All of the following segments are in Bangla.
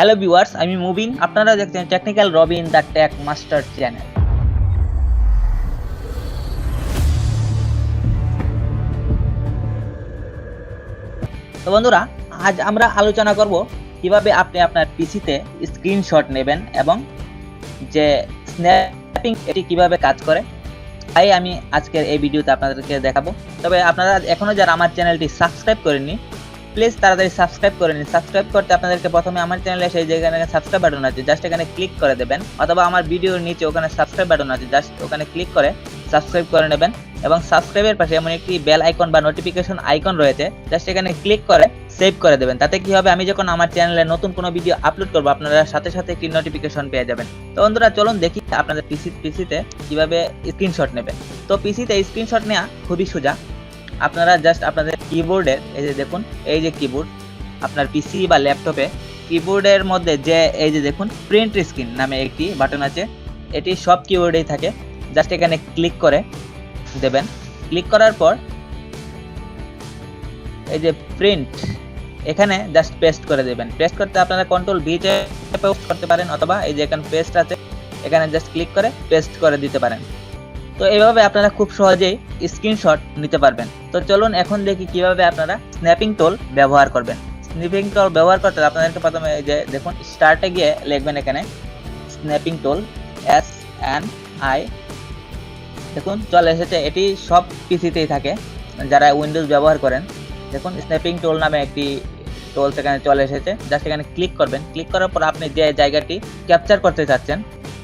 হ্যালো ভিউয়ার্স আমি মুবিন। আপনারা দেখছেন technical Robin the tech master channel তো বন্ধুরা, আজ আমরা আলোচনা করব কীভাবে আপনি আপনার পিসিতে স্ক্রিনশট নেবেন এবং যে স্ন্যাপিং এটি কীভাবে কাজ করে। তাই আমি আজকের এই ভিডিওতে আপনাদেরকে দেখাবো। তবে আপনারা এখনও যারা আমার চ্যানেলটি সাবস্ক্রাইব করেননি প্লিজ তাড়াতাড়ি সাবস্ক্রাইব করে নিন। সাবস্ক্রাইব করতে আপনাদেরকে প্রথমে আমার চ্যানেলে সেই জায়গায় সাবস্ক্রাইব বাটন আছে জাস্ট এখানে ক্লিক করে দেবেন, অথবা আমার ভিডিওর নিচে ওখানে সাবস্ক্রাইব বাটন আছে জাস্ট ওখানে ক্লিক করে সাবস্ক্রাইব করে নেবেন। এবং সাবস্ক্রাইবের পাশে এমন একটি বেল আইকন বা নোটিফিকেশন আইকন রয়েছে জাস্ট এখানে ক্লিক করে সেভ করে দেবেন। তাতে কি হবে, আমি যখন আমার চ্যানেলে নতুন কোনো ভিডিও আপলোড করব, আপনারা সাথে সাথে একটি নোটিফিকেশন পেয়ে যাবেন। তো বন্ধুরা, চলুন দেখি আপনাদের পিসি পিসিতে কীভাবে স্ক্রিনশট নেবেন তো পিসিতে স্ক্রিনশট নেওয়া খুবই সোজা। আপনারা জাস্ট আপনাদের কিবোর্ডের এই যে দেখুন, এই যে কিবোর্ড আপনার পিসি বা ল্যাপটপে কিবোর্ডের মধ্যে যে, এই যে দেখুন প্রিন্ট স্ক্রিন নামে একটি বাটন আছে। এটি সব কিবোর্ডেই থাকে। জাস্ট এখানে ক্লিক করে দেবেন। ক্লিক করার পর এই যে প্রিন্ট এখানে জাস্ট পেস্ট করে দেবেন। পেস্ট করতে আপনারা কন্ট্রোল ভি পেস্ট করতে পারেন, অথবা এই যে এখানে পেস্ট আছে, এখানে জাস্ট ক্লিক করে পেস্ট করে দিতে পারেন। তো এইভাবে আপনারা খুব সহজেই স্ক্রিনশট নিতে পারবেন। তো চলুন এখন দেখি কীভাবে আপনারা স্ন্যাপিং টুল ব্যবহার করবেন। স্ন্যাপিং টুল ব্যবহার করতে আপনাদেরকে প্রথমে যে দেখুন স্টার্টে গিয়ে লিখবেন এখানে snipping tool S N I দেখুন, চলে এসেছে। এটি সব পিসিতেই থাকে, যারা উইন্ডোজ ব্যবহার করেন। দেখুন স্ন্যাপিং টুল নামে একটি টুল সেখানে চলে এসেছে। জাস্ট এখানে ক্লিক করবেন। ক্লিক করার পর আপনি যে জায়গাটি ক্যাপচার করতে চাচ্ছেন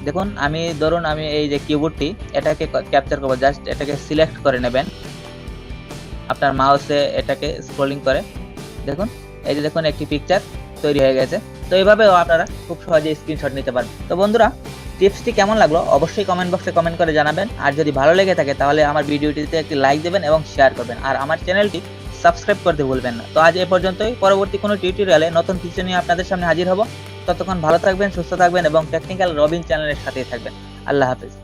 দেখুন, আমি ধরুন আমি এই যে কিবোর্ডটি এটাকে ক্যাপচার করব জাস্ট এটাকে সিলেক্ট করে নেবেন। আপনার মাউসে এটাকে স্ক্রলিং করে। দেখুন, এই যে দেখুন, একটি পিকচার তৈরি হয়ে গেছে। তো এইভাবেও আপনারা খুব সহজে স্ক্রিনশট নিতে পারবেন। তো বন্ধুরা টিপসটি কেমন লাগল? অবশ্যই কমেন্ট বক্সে কমেন্ট করে জানাবেন। আর যদি ভালো লেগে থাকে, তাহলে আমার ভিডিওটিতে একটি লাইক দেবেন এবং শেয়ার করবেন। আর আমার চ্যানেলটি সাবস্ক্রাইব করতে ভুলবেন না। তো আজ এ পর্যন্তই। পরবর্তী কোনো টিউটোরিয়ালে নতুন কিছু নিয়ে আপনাদের সামনে হাজির হব। ততক্ষণ ভালো থাকবেন সুস্থ থাকবেন এবং টেকনিক্যাল রবিন চ্যানেলের সাথেই থাকবেন। আল্লাহ হাফেজ।